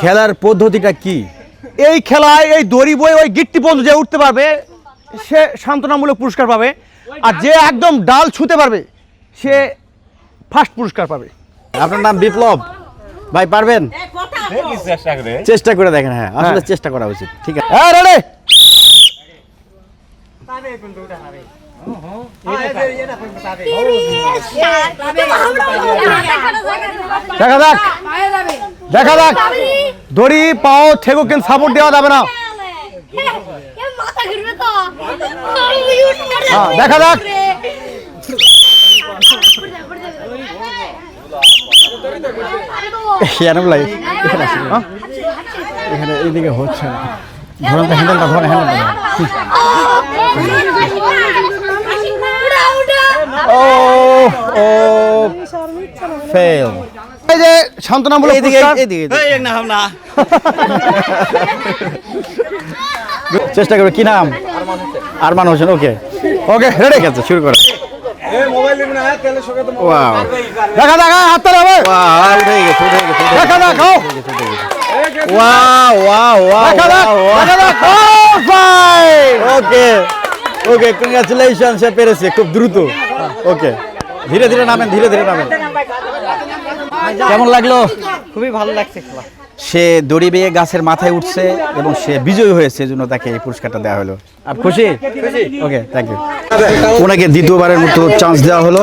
খেলার পদ্ধতিটা কি? এই খেলায় এই দড়ি বই ওই গিট্টি পর্যন্ত যে উঠতে পারবে সে সান্ত্বনামূলক পুরস্কার পাবে। আর যে একদম ডাল ছুতে পারবে সে ফার্স্ট পুরস্কার পাবে। আপনার নাম বিপ্লব? ভাই পারবেন? চেষ্টা করে দেখেন হ্যাঁ আসলে হ্যাঁ। চেষ্টা করা উচিত। ঠিক আছে। হ্যাঁ রেডি! দেখা যাক। দেখা যাক। দড়ি পাও থেগো কেন সাপোর্ট দেওয়া যাবে না হ্যাঁ, দেখা যাক। এখানে হ্যাঁ? এইদিকে হচ্ছে না ধরেন হ্যান্ডেলটা ধরেন হ্যান্ডেলটা ও ও ফেল এই যে সান্ত্বনামূলক চেষ্টা করবে কি নাম? Arman Hossain okay okay ready আছে শুরু করো। ওয়াও দেখা হ্যাঁ, হাত তালে হবে। ওয়াও উঠে গেছে উঠে গেছে দেখা দেখা দেখা ওকে ওকে কংগ্রাচুলেশন সে পেরেছে খুব দ্রুত। ওকে ধীরে ধীরে নামেন ধীরে ধীরে নামেন। কেমন লাগল? খুবই ভালো লাগছে খেলা। সে দড়ি বেয়ে গাছের মাথায় উঠছে এবং সে বিজয়ী হয়েছে এজন্য তাকে এই পুরস্কারটা দেওয়া হলো। আর খুশি? ওকে থ্যাংক ইউ ওনাকে দ্বিতীয়বারের মতো চান্স দেওয়া হলো।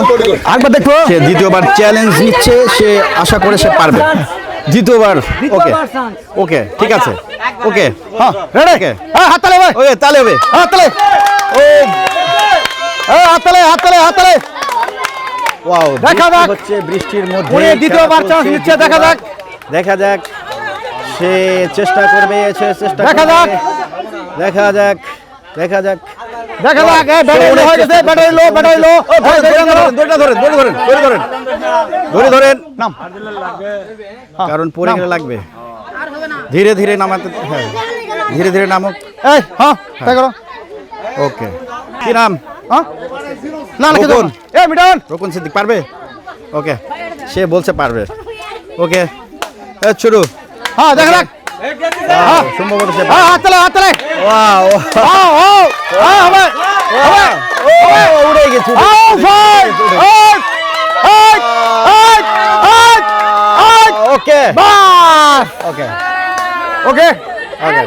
একবার দেখো। সে দ্বিতীয়বার চ্যালেঞ্জ নিচ্ছে সে আশা করে সে পারবে। দ্বিতীয়বার ওকে ওকে ঠিক আছে। ওকে হ্যাঁ রেডি ওকে হ্যাঁ হাত তালে ভাই। ওকে তাহলে হবে। হাত তালে। ও হ্যাঁ হাত তালে হাত তালে হাত তালে। ওয়াও দেখা যাক। হচ্ছে বৃষ্টির মধ্যে দ্বিতীয়বার চলছে, নিচ্ছে, দেখা যাক। দেখা যাক সে চেষ্টা করবে সে চেষ্টা দেখা যাক। দেখা যাক দেখা যাক দেখা যাক ব্যাটারি লো হয়ে গেছে ব্যাটারি লো ব্যাটারি লো দড়িটা ধরেন দড়ি ধরেন দড়ি ধরেন দড়ি ধরেন নাম কারণ পরে গেলে লাগবে ধীরে ধীরে নামাতে হ্যাঁ ধীরে ধীরে নামক এই হ্যাঁ তাই করো ওকে কি নাম হ্যাঁ না না খেতে এ মিটান রোকন সিদ্দিক পারবে? ওকে সে বলছে পারবে। ওকে এ, শুরু হ্যাঁ দেখা হ্যাঁ সম্ভবত সে হ্যাঁ হাত তালে হাত ওয়াও। হ্যাঁ ও হ্যাঁ হবে হবে। ও উড়ে গেছে ও ভাই ওকে। বাস ওকে। ওকে। ওকে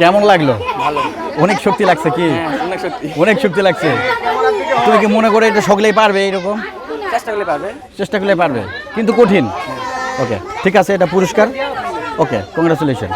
কেমন লাগল? অনেক শক্তি লাগছে কি? অনেক শক্তি। লাগছে। তুমি কি মনে করে এটা সকলেই পারবে এরকম? চেষ্টা করলে পারবে। চেষ্টা করলে পারবে। কিন্তু কঠিন। ওকে ঠিক আছে এটা পুরস্কার। ওকে কংগ্রাচুলেশন